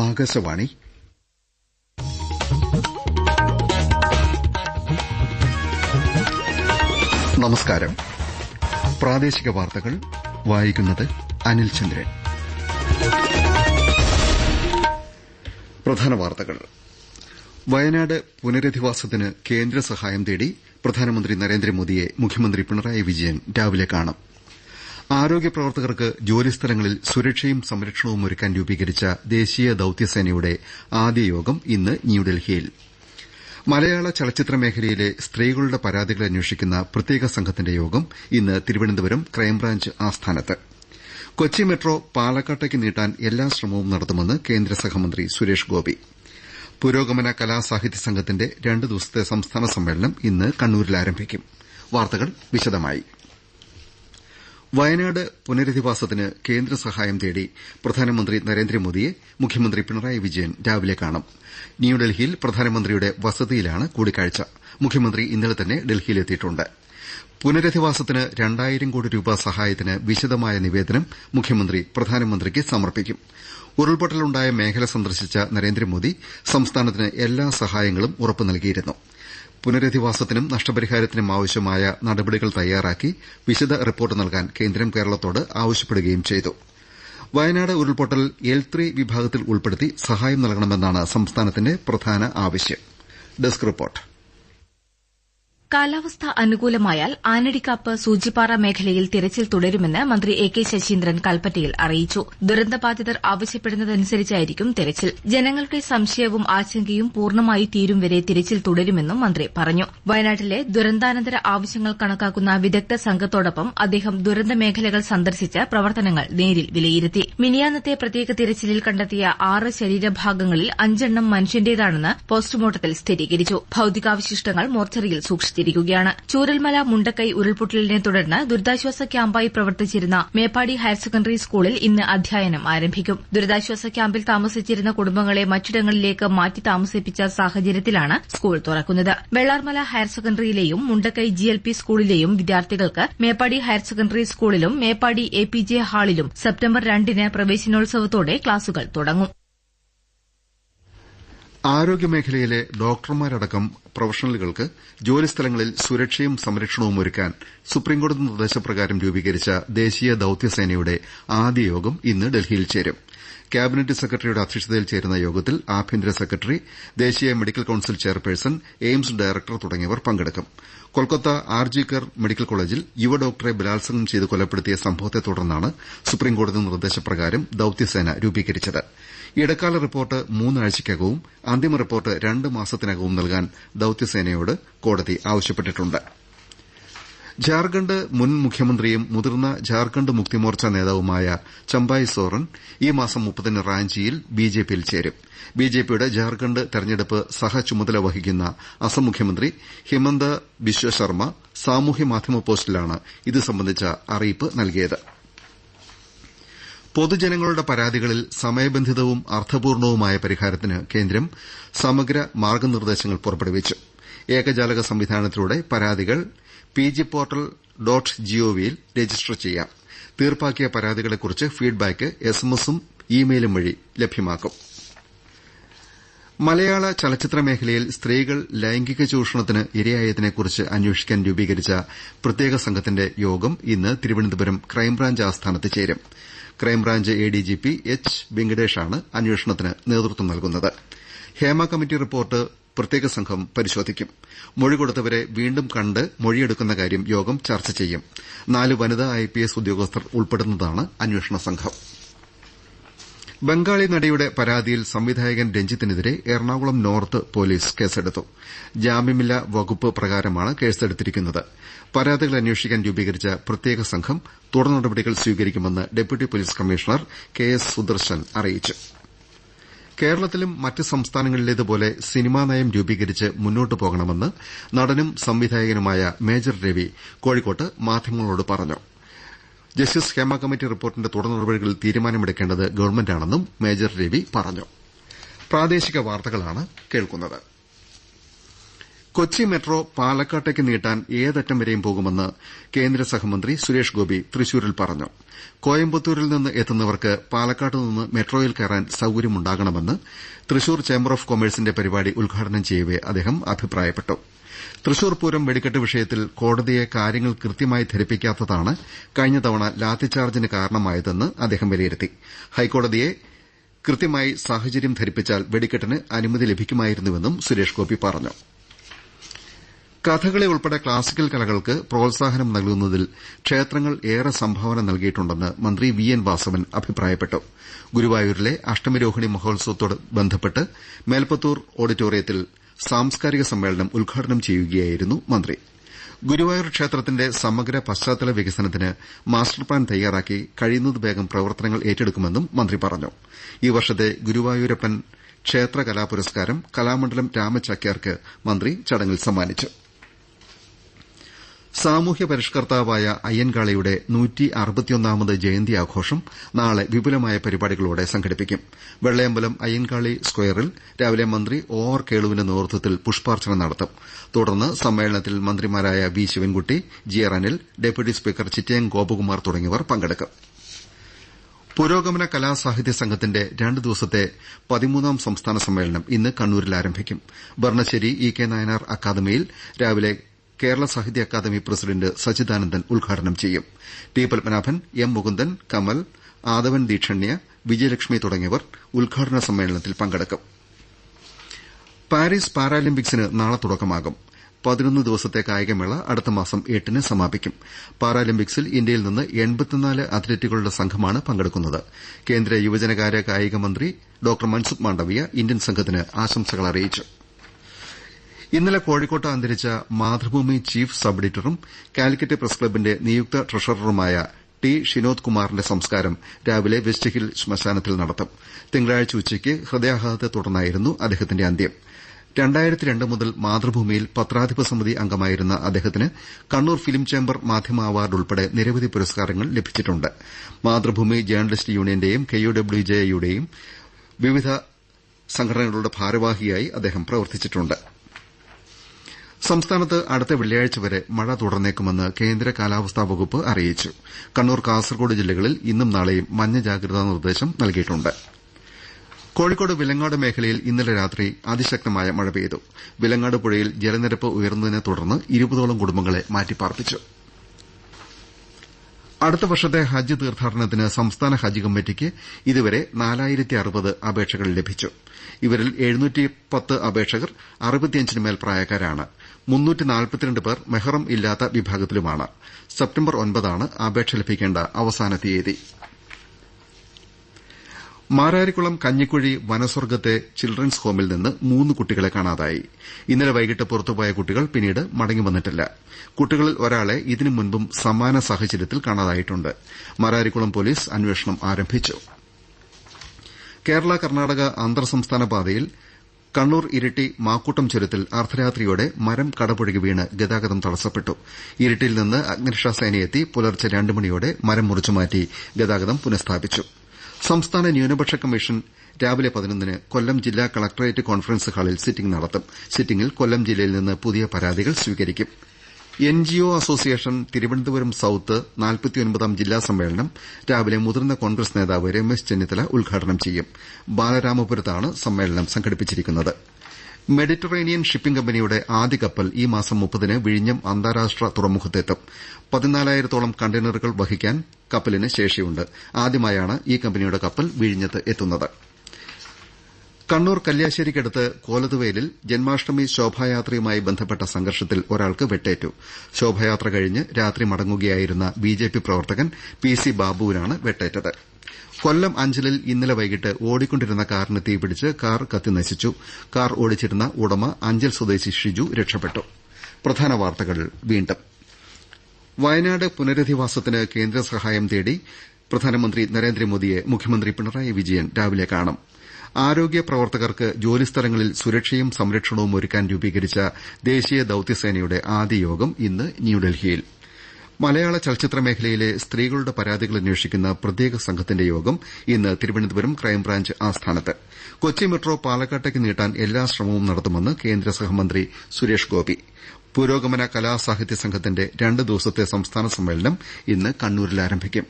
ആകാശവാണി. നമസ്കാരം. പ്രാദേശിക വാർത്തകൾ വായിക്കുന്നത് അനിൽ ചന്ദ്രൻ. പ്രധാന വാർത്തകൾ. വയനാട് പുനരധിവാസത്തിന് കേന്ദ്ര സഹായം തേടി പ്രധാനമന്ത്രി നരേന്ദ്രമോദിയെ മുഖ്യമന്ത്രി പിണറായി വിജയൻ രാവിലെ കാണും. ആരോഗ്യ പ്രവർത്തകർക്ക് ജോലിസ്ഥലങ്ങളിൽ സുരക്ഷയും സംരക്ഷണവും ഒരുക്കാൻ രൂപീകരിച്ച ദേശീയ ദൌത്യസേനയുടെ ആദ്യ യോഗം ഇന്ന് ന്യൂഡൽഹിയിൽ. മലയാള ചലച്ചിത്ര മേഖലയിലെ സ്ത്രീകളുടെ പരാതികൾ അന്വേഷിക്കുന്ന പ്രത്യേക സംഘത്തിന്റെ യോഗം ഇന്ന് തിരുവനന്തപുരം ക്രൈംബ്രാഞ്ച് ആസ്ഥാനത്ത്. കൊച്ചി മെട്രോ പാലക്കാട്ടേക്ക് നീട്ടാൻ എല്ലാ ശ്രമവും നടത്തുമെന്ന് കേന്ദ്ര സഹമന്ത്രി സുരേഷ് ഗോപി. പുരോഗമന കലാസാഹിത്യ സംഘത്തിന്റെ രണ്ട് ദിവസത്തെ സംസ്ഥാന സമ്മേളനം ഇന്ന് കണ്ണൂരിൽ ആരംഭിക്കും. വാർത്തകൾ വിശദമായി. വയനാട് പുനരധിവാസത്തിന് കേന്ദ്ര സഹായം തേടി പ്രധാനമന്ത്രി നരേന്ദ്രമോദിയെ മുഖ്യമന്ത്രി പിണറായി വിജയൻ രാവിലെ കാണും. ന്യൂഡൽഹിയിൽ പ്രധാനമന്ത്രിയുടെ വസതിയിലാണ് കൂടിക്കാഴ്ച. മുഖ്യമന്ത്രി ഇന്നലെ തന്നെ ഡൽഹിയിലെത്തിയിട്ടുണ്ട്. പുനരധിവാസത്തിന് രണ്ടായിരം കോടി രൂപ സഹായത്തിന് വിശദമായ നിവേദനം മുഖ്യമന്ത്രി പ്രധാനമന്ത്രിക്ക് സമർപ്പിക്കും. ഉരുൾപൊട്ടലുണ്ടായ മേഖല സന്ദർശിച്ച നരേന്ദ്രമോദി സംസ്ഥാനത്തിന് എല്ലാ സഹായങ്ങളും ഉറപ്പു നൽകിയിരുന്നു. പുനരധിവാസത്തിനും നഷ്ടപരിഹാരത്തിനും ആവശ്യമായ നടപടികൾ തയ്യാറാക്കി വിശദ റിപ്പോർട്ട് നൽകാൻ കേന്ദ്രം കേരളത്തോട് ആവശ്യപ്പെടുകയും ചെയ്തു. വയനാട് ഉരുൾപൊട്ടൽ എൽ ത്രീ വിഭാഗത്തിൽ ഉൾപ്പെടുത്തി സഹായം നൽകണമെന്നാണ് സംസ്ഥാനത്തിന്റെ പ്രധാന ആവശ്യം. കാലാവസ്ഥ അനുകൂലമായാൽ ആനടിക്കാപ്പ് സൂചിപ്പാറ മേഖലയിൽ തിരച്ചിൽ തുടരുമെന്ന് മന്ത്രി എ കെ ശശീന്ദ്രൻ കൽപ്പറ്റയിൽ അറിയിച്ചു. ദുരന്തബാധിതർ ആവശ്യപ്പെടുന്നതനുസരിച്ചായിരിക്കും തിരച്ചിൽ. ജനങ്ങളുടെ സംശയവും ആശങ്കയും പൂർണമായി തീരും വരെ തിരച്ചിൽ തുടരുമെന്നും മന്ത്രി പറഞ്ഞു. വയനാട്ടിലെ ദുരന്താനന്തര ആവശ്യങ്ങൾ കണക്കാക്കുന്ന വിദഗ്ധ സംഘത്തോടൊപ്പം അദ്ദേഹം ദുരന്ത മേഖലകൾ സന്ദർശിച്ച് പ്രവർത്തനങ്ങൾ നേരിൽ വിലയിരുത്തി. മിനിയാന്നത്തെ പ്രത്യേക തിരച്ചിലിൽ കണ്ടെത്തിയ ആറ് ശരീരഭാഗങ്ങളിൽ അഞ്ചെണ്ണം മനുഷ്യന്റേതാണെന്ന് പോസ്റ്റ്മോർട്ടത്തിൽ സ്ഥിരീകരിച്ചു. ഭൌതികാവശിഷ്ടങ്ങൾ മോർച്ചറിയിൽ സൂക്ഷിച്ചു. വെച്ചിരിക്കുകയാണ് ചൂരൽമല മുണ്ടക്കൈ ഉരുൾപൊട്ടലിനെ തുടർന്ന് ദുരിതാശ്വാസ ക്യാമ്പായി പ്രവർത്തിച്ചിരുന്ന മേപ്പാടി ഹയർ സെക്കൻഡറി സ്കൂളിൽ ഇന്ന് അധ്യയനം ആരംഭിക്കും. ദുരിതാശ്വാസ ക്യാമ്പിൽ താമസിച്ചിരുന്ന കുടുംബങ്ങളെ മറ്റിടങ്ങളിലേക്ക് മാറ്റി താമസിപ്പിച്ച സാഹചര്യത്തിലാണ് സ്കൂൾ തുറക്കുന്നത്. വെള്ളാർമല ഹയർ സെക്കൻഡറിയിലെയും മുണ്ടക്കൈ ജി എൽ പി സ്കൂളിലെയും വിദ്യാർത്ഥികൾക്ക് മേപ്പാടി ഹയർ സെക്കൻഡറി സ്കൂളിലും മേപ്പാടി എ പി ജെ ഹാളിലും സെപ്റ്റംബർ രണ്ടിന് പ്രവേശനോത്സവത്തോടെ ക്ലാസുകൾ തുടങ്ങും. ആരോഗ്യമേഖലയിലെ ഡോക്ടർമാരടക്കം പ്രൊഫഷണലുകൾക്ക് ജോലിസ്ഥലങ്ങളിൽ സുരക്ഷയും സംരക്ഷണവും ഒരുക്കാൻ സുപ്രീംകോടതി നിർദ്ദേശപ്രകാരം രൂപീകരിച്ച ദേശീയ ദൌത്യസേനയുടെ ആദ്യയോഗം ഇന്ന് ഡൽഹിയിൽ ചേരും. ക്യാബിനറ്റ് സെക്രട്ടറിയുടെ അധ്യക്ഷതയിൽ ചേരുന്ന യോഗത്തിൽ ആഭ്യന്തര സെക്രട്ടറി ദേശീയ medical council chairperson AIIMS director തുടങ്ങിയവർ പങ്കെടുക്കും. Kolkata R G Kar medical കോളേജിൽ യുവ ഡോക്ടറെ ബലാത്സംഗം ചെയ്ത് കൊലപ്പെടുത്തിയ സംഭവത്തെ തുടർന്നാണ് സുപ്രീംകോടതി നിർദ്ദേശപ്രകാരം ദൌത്യസേന രൂപീകരിച്ചത്. ഇടക്കാല റിപ്പോർട്ട് മൂന്നാഴ്ചയ്ക്കകവും അന്തിമ റിപ്പോർട്ട് രണ്ട് മാസത്തിനകവും നൽകാൻ ദൌത്യസേനയോട് കോടതി ആവശ്യപ്പെട്ടിട്ടുണ്ട്. ജാർഖണ്ഡ് മുൻ മുഖ്യമന്ത്രിയും മുതിർന്ന ജാർഖണ്ഡ് മുക്തിമോർച്ച നേതാവുമായ ചമ്പായ് സോറൻ ഈ മാസം മുപ്പതിന് റാഞ്ചിയിൽ ബിജെപിയിൽ ചേരും. ബിജെപിയുടെ ജാർഖണ്ഡ് തെരഞ്ഞെടുപ്പ് സഹചുമതല വഹിക്കുന്ന അസം മുഖ്യമന്ത്രി ഹിമന്ത ബിശ്വ ശർമ്മ സാമൂഹ്യ മാധ്യമ പോസ്റ്റിലാണ് ഇത് സംബന്ധിച്ച അറിയിപ്പ് നൽകിയത്. പൊതുജനങ്ങളുടെ പരാതികളിൽ സമയബന്ധിതവും അർത്ഥപൂർണവുമായ പരിഹാരത്തിന് കേന്ദ്രം സമഗ്ര മാർഗനിർദ്ദേശങ്ങൾ പുറപ്പെടുവിച്ചു. ഏകജാലക സംവിധാനത്തിലൂടെ പരാതികൾ പി ജി പോർട്ടൽ ഡോട്ട് ജിഒവിയിൽ രജിസ്റ്റർ ചെയ്യാം. തീർപ്പാക്കിയ പരാതികളെക്കുറിച്ച് ഫീഡ്ബാക്ക് എസ്എംഎസും ഇ മെയിലും വഴി ലഭ്യമാക്കും. മലയാള ചലച്ചിത്ര മേഖലയിൽ സ്ത്രീകൾ ലൈംഗിക ചൂഷണത്തിന് ഇരയായതിനെക്കുറിച്ച് അന്വേഷിക്കാൻ രൂപീകരിച്ച പ്രത്യേക സംഘത്തിന്റെ യോഗം ഇന്ന് തിരുവനന്തപുരം ക്രൈംബ്രാഞ്ച് ആസ്ഥാനത്ത് ചേരും. ക്രൈംബ്രാഞ്ച് എഡിജിപി എച്ച് വെങ്കടേഷാണ് അന്വേഷണത്തിന് നേതൃത്വം നൽകുന്നത്. ഹേമ കമ്മിറ്റി റിപ്പോർട്ട് പ്രത്യേക സംഘം പരിശോധിക്കും. മൊഴി കൊടുത്തവരെ വീണ്ടും കണ്ട് മൊഴിയെടുക്കുന്ന കാര്യം യോഗം ചർച്ച ചെയ്യും. നാല് വനിതാ ഐപിഎസ് ഉദ്യോഗസ്ഥർ ഉൾപ്പെടുന്നതാണ് അന്വേഷണ സംഘം. ബംഗാളി നടിയുടെ പരാതിയിൽ സംവിധായകൻ രഞ്ജിത്തിനെതിരെ എറണാകുളം നോർത്ത് പോലീസ് കേസെടുത്തു. ജാമ്യമില്ലാ വകുപ്പ് പ്രകാരമാണ് കേസെടുത്തിരിക്കുന്നത്. പരാതികൾ അന്വേഷിക്കാൻ രൂപീകരിച്ച പ്രത്യേക സംഘം തുടർ നടപടികൾ സ്വീകരിക്കുമെന്ന് deputy police commissioner K S Sudarshan അറിയിച്ചു. കേരളത്തിലും മറ്റ് സംസ്ഥാനങ്ങളിലേതുപോലെ സിനിമാ നയം രൂപീകരിച്ച് മുന്നോട്ട് പോകണമെന്ന് നടനും സംവിധായകനുമായ മേജർ രവി കോഴിക്കോട്ട് മാധ്യമങ്ങളോട് പറഞ്ഞു. ജസ്റ്റിസ് ഹേമ കമ്മിറ്റി റിപ്പോർട്ടിന്റെ തുടർ നടപടികളിൽ തീരുമാനമെടുക്കേണ്ടത് ഗവൺമെന്റാണെന്നും മേജർ രവി പറഞ്ഞു. കൊച്ചി മെട്രോ പാലക്കാട്ടേക്ക് നീട്ടാൻ ഏതറ്റം വരെയും പോകുമെന്ന് കേന്ദ്ര സഹമന്ത്രി സുരേഷ് ഗോപി തൃശൂരിൽ പറഞ്ഞു. കോയമ്പത്തൂരിൽ നിന്ന് എത്തുന്നവർക്ക് പാലക്കാട്ട് നിന്ന് മെട്രോയിൽ കയറാൻ സൌകര്യമുണ്ടാകണമെന്ന് തൃശൂർ ചേംബർ ഓഫ് കൊമേഴ്സിന്റെ പരിപാടി ഉദ്ഘാടനം ചെയ്യവെ അദ്ദേഹം അഭിപ്രായപ്പെട്ടു. തൃശൂർ പൂരം വെടിക്കെട്ട് വിഷയത്തിൽ കോടതിയെ കാര്യങ്ങൾ കൃത്യമായി ധരിപ്പിക്കാത്തതാണ് കഴിഞ്ഞ തവണ ലാത്തിച്ചാർജിന് കാരണമായതെന്ന് അദ്ദേഹം വിലയിരുത്തി. ഹൈക്കോടതിയെ കൃത്യമായി സാഹചര്യം ധരിപ്പിച്ചാൽ വെടിക്കെട്ടിന് അനുമതി ലഭിക്കുമായിരുന്നുവെന്നും സുരേഷ് ഗോപി പറഞ്ഞു. കഥകളി ഉൾപ്പെടെ ക്ലാസിക്കൽ കലകൾക്ക് പ്രോത്സാഹനം നൽകുന്നതിൽ ക്ഷേത്രങ്ങൾ ഏറെ സംഭാവന നൽകിയിട്ടുണ്ടെന്ന് മന്ത്രി വി എൻ വാസവൻ അഭിപ്രായപ്പെട്ടു. ഗുരുവായൂരിലെ അഷ്ടമിരോഹിണി മഹോത്സവത്തോട് ബന്ധപ്പെട്ട് മേൽപ്പത്തൂർ ഓഡിറ്റോറിയത്തിൽ സാംസ്കാരിക സമ്മേളനം ഉദ്ഘാടനം ചെയ്യുകയായിരുന്നു മന്ത്രി. ഗുരുവായൂർ ക്ഷേത്രത്തിന്റെ സമഗ്ര പശ്ചാത്തല വികസനത്തിന് മാസ്റ്റർ പ്ലാൻ തയ്യാറാക്കി കഴിയുന്നത് വേഗം പ്രവർത്തനങ്ങൾ ഏറ്റെടുക്കുമെന്നും മന്ത്രി പറഞ്ഞു. ഈ വർഷത്തെ ഗുരുവായൂരപ്പൻ ക്ഷേത്ര കലാപുരസ്കാരം കലാമണ്ഡലം രാമചാക്യാർക്ക് മന്ത്രി ചടങ്ങിൽ സമ്മാനിച്ചു. സാമൂഹ്യ പരിഷ്കർത്താവായ അയ്യൻകാളിയുടെ അറുപത്തിയൊന്നാമത് ജയന്തി ആഘോഷം നാളെ വിപുലമായ പരിപാടികളോടെ സംഘടിപ്പിക്കും. വെള്ളയമ്പലം അയ്യൻകാളി സ്ക്വയറിൽ രാവിലെ മന്ത്രി ഒ ആർ കേളുവിന്റെ നേതൃത്വത്തിൽ പുഷ്പാർച്ചന നടത്തും. തുടർന്ന് സമ്മേളനത്തിൽ മന്ത്രിമാരായ V Sivankutty G R Anil deputy speaker Chittayam Gopakumar തുടങ്ങിയവർ പങ്കെടുക്കും. പുരോഗമന കലാസാഹിത്യ സംഘത്തിന്റെ രണ്ടു ദിവസത്തെ പതിമൂന്നാം സംസ്ഥാന സമ്മേളനം ഇന്ന് കണ്ണൂരിൽ ആരംഭിക്കും. ബർണശ്ശേരി ഇ കെ നായനാർ അക്കാദമിയിൽ രാവിലെ കേരള സാഹിത്യ അക്കാദമി പ്രസിഡന്റ് സച്ചിദാനന്ദൻ ഉദ്ഘാടനം ചെയ്യും. ടി പത്മനാഭൻ എം മുകുന്ദൻ കമൽ ആദവൻ ദീക്ഷണ്യ വിജയലക്ഷ്മി തുടങ്ങിയവർ ഉദ്ഘാടന സമ്മേളനത്തിൽ പങ്കെടുക്കും. പാരീസ് പാരാലിമ്പിക്സിന് നാളെ തുടക്കമാകും. പതിനൊന്ന് ദിവസത്തെ കായികമേള അടുത്ത മാസം എട്ടിന് സമാപിക്കും. പാരാലിമ്പിക്സിൽ ഇന്ത്യയിൽ നിന്ന് എൺപത്തിനാല് അത്ലറ്റുകളുടെ സംഘമാണ് പങ്കെടുക്കുന്നത്. കേന്ദ്ര യുവജനകാര്യ കായിക മന്ത്രി ഡോക്ടർ മൻസുഖ് മാണ്ഡവ്യ ഇന്ത്യൻ സംഘത്തിന് ആശംസകൾ അറിയിച്ചു. ഇന്നലെ കോഴിക്കോട്ട് അന്തരിച്ച മാതൃഭൂമി ചീഫ് സബ് എഡിറ്ററും കാലിക്കറ്റ് പ്രസ് ക്ലബ്ബിന്റെ നിയുക്ത ട്രഷററുമായ ടി ഷിനോദ് കുമാറിന്റെ സംസ്കാരം രാവിലെ വെസ്റ്റ് ഹിൽ ശ്മശാനത്തിൽ നടത്തും. തിങ്കളാഴ്ച ഉച്ചയ്ക്ക് ഹൃദയാഘാതത്തെ തുടർന്നായിരുന്നു അദ്ദേഹത്തിന്റെ അന്ത്യം. മുതൽ മാതൃഭൂമിയിൽ പത്രാധിപ സമിതി അംഗമായിരുന്ന അദ്ദേഹത്തിന് കണ്ണൂർ ഫിലിം ചേംബർ മാധ്യമ അവാർഡ് ഉൾപ്പെടെ നിരവധി പുരസ്കാരങ്ങൾ ലഭിച്ചിട്ടുണ്ട്. മാതൃഭൂമി ജേർണലിസ്റ്റ് യൂണിയന്റെയും കെയുഡബ്ല്യുജെയുടെയും വിവിധ സംഘടനകളുടെ ഭാരവാഹിയായി അദ്ദേഹം പ്രവർത്തിച്ചിട്ടുണ്ട്. സംസ്ഥാനത്ത് അടുത്ത വെള്ളിയാഴ്ച വരെ മഴ തുടർന്നേക്കുമെന്ന് കേന്ദ്ര കാലാവസ്ഥാ വകുപ്പ് അറിയിച്ചു. കണ്ണൂർ കാസർകോട് ജില്ലകളിൽ ഇന്നും നാളെയും മഞ്ഞ ജാഗ്രതാ നിർദ്ദേശം നൽകിയിട്ടുണ്ട്. കോഴിക്കോട് വിലങ്ങാട് മേഖലയിൽ ഇന്നലെ രാത്രി അതിശക്തമായ മഴ പെയ്തു. വിലങ്ങാട് പുഴയിൽ ജലനിരപ്പ് ഉയർന്നതിനെ തുടർന്ന് ഇരുപതോളം കുടുംബങ്ങളെ മാറ്റിപ്പാർപ്പിച്ചു. അടുത്ത വർഷത്തെ ഹജ്ജ് തീർത്ഥാടനത്തിന് സംസ്ഥാന ഹജ്ജ് കമ്മിറ്റിക്ക് ഇതുവരെ നാലായിരത്തി അറുപത് അപേക്ഷകൾ ലഭിച്ചു. ഇവരിൽ അപേക്ഷകർ അറുപത്തിയഞ്ചിനുമേൽ പ്രായക്കാരാണ്. പേർ മെഹ്റം ഇല്ലാത്ത വിഭാഗത്തിലുമാണ്. സെപ്റ്റംബർ ഒൻപതാണ് അപേക്ഷ ലഭിക്കേണ്ട അവസാന തീയതി. മാരാരിക്കുളം കഞ്ഞിക്കുഴി വനസ്വർഗത്തെ ചിൽഡ്രൻസ് ഹോമിൽ നിന്ന് മൂന്ന് കുട്ടികളെ കാണാതായി. ഇന്നലെ വൈകിട്ട് പുറത്തുപോയ കുട്ടികൾ പിന്നീട് മടങ്ങിവന്നിട്ടില്ല കുട്ടികളിൽ ഒരാളെ ഇതിനു മുൻപും സമാന സാഹചര്യത്തിൽ കാണാതായിട്ടുണ്ട്. മാരാരിക്കുളം പോലീസ് അന്വേഷണം ആരംഭിച്ചു. കേരള കർണാടക അന്തർ സംസ്ഥാന പാതയിൽ കണ്ണൂർ ഇരിട്ടി മാക്കൂട്ടം ചുരത്തിൽ അർദ്ധരാത്രിയോടെ മരം കടപുഴകി വീണ് ഗതാഗതം തടസ്സപ്പെട്ടു. ഇരിട്ടിയിൽ നിന്ന് അഗ്നിരക്ഷാ സേനയെത്തി പുലർച്ചെ രണ്ട് മണിയോടെ മരം മുറിച്ചുമാറ്റി ഗതാഗതം പുനഃസ്ഥാപിച്ചു. സംസ്ഥാന ന്യൂനപക്ഷ കമ്മീഷൻ രാവിലെ പതിനൊന്നിന് കൊല്ലം ജില്ലാ കളക്ടറേറ്റ് കോൺഫറൻസ് ഹാളിൽ സിറ്റിംഗ് നടത്തും. സിറ്റിംഗിൽ കൊല്ലം ജില്ലയിൽ നിന്ന് പുതിയ പരാതികൾ സ്വീകരിക്കും. എൻജിഒ അസോസിയേഷൻ തിരുവനന്തപുരം സൌത്ത് നാൽപ്പത്തിയൊൻപതാം ജില്ലാ സമ്മേളനം രാവിലെ മുതിർന്ന കോൺഗ്രസ് നേതാവ് രമേശ് ചെന്നിത്തല ഉദ്ഘാടനം ചെയ്യും. ബാലരാമപുരത്താണ് സമ്മേളനം സംഘടിപ്പിച്ചിരിക്കുന്നത്. മെഡിറ്ററേനിയൻ ഷിപ്പിംഗ് കമ്പനിയുടെ ആദ്യ കപ്പൽ ഈ മാസം മുപ്പതിന് വിഴിഞ്ഞം അന്താരാഷ്ട്ര തുറമുഖത്തെത്തും. പതിനാലായിരത്തോളം കണ്ടെയ്നറുകൾ വഹിക്കാൻ കപ്പലിന് ശേഷിയുണ്ട്. ആദ്യമായാണ് ഈ കമ്പനിയുടെ കപ്പൽ വിഴിഞ്ഞത്ത് എത്തുന്നത്. കണ്ണൂർ കല്യാശ്ശേരിക്കടുത്ത് കോലത്തുവയലിൽ ജന്മാഷ്ടമി ശോഭായാത്രയുമായി ബന്ധപ്പെട്ട സംഘർഷത്തിൽ ഒരാൾക്ക് വെട്ടേറ്റു. ശോഭായാത്ര കഴിഞ്ഞ് രാത്രി മടങ്ങുകയായിരുന്ന ബിജെപി പ്രവർത്തകൻ പി സി ബാബുവിനാണ് വെട്ടേറ്റത്. കൊല്ലം അഞ്ചലിൽ ഇന്നലെ വൈകിട്ട് ഓടിക്കൊണ്ടിരുന്ന കാറിന് തീപിടിച്ച് കാർ കത്തിനശിച്ചു കാർ ഓടിച്ചിരുന്ന ഉടമ അഞ്ചൽ സ്വദേശി ഷിജു രക്ഷപ്പെട്ടു. വയനാട് പുനരധിവാസത്തിന് കേന്ദ്ര സഹായം തേടി പ്രധാനമന്ത്രി നരേന്ദ്രമോദിയെ മുഖ്യമന്ത്രി പിണറായി വിജയൻ രാവിലെ കാണും. ആരോഗ്യ പ്രവർത്തകർക്ക് ജോലിസ്ഥലങ്ങളിൽ സുരക്ഷയും സംരക്ഷണവും ഒരുക്കാൻ രൂപീകരിച്ച ദേശീയ ദൌത്യസേനയുടെ ആദ്യ യോഗം ഇന്ന് ന്യൂഡൽഹിയിൽ. മലയാള ചലച്ചിത്ര മേഖലയിലെ സ്ത്രീകളുടെ പരാതികൾ അന്വേഷിക്കുന്ന പ്രത്യേക സംഘത്തിന്റെ യോഗം ഇന്ന് തിരുവനന്തപുരം ക്രൈംബ്രാഞ്ച് ആസ്ഥാനത്ത്. കൊച്ചി മെട്രോ പാലക്കാട്ടേക്ക് നീട്ടാൻ എല്ലാ ശ്രമവും നടത്തുമെന്ന് കേന്ദ്ര സഹമന്ത്രി സുരേഷ് ഗോപി. പുരോഗമന കലാസാഹിത്യ സംഘത്തിന്റെ രണ്ട് ദിവസത്തെ സംസ്ഥാന സമ്മേളനം ഇന്ന് കണ്ണൂരിൽ ആരംഭിക്കും.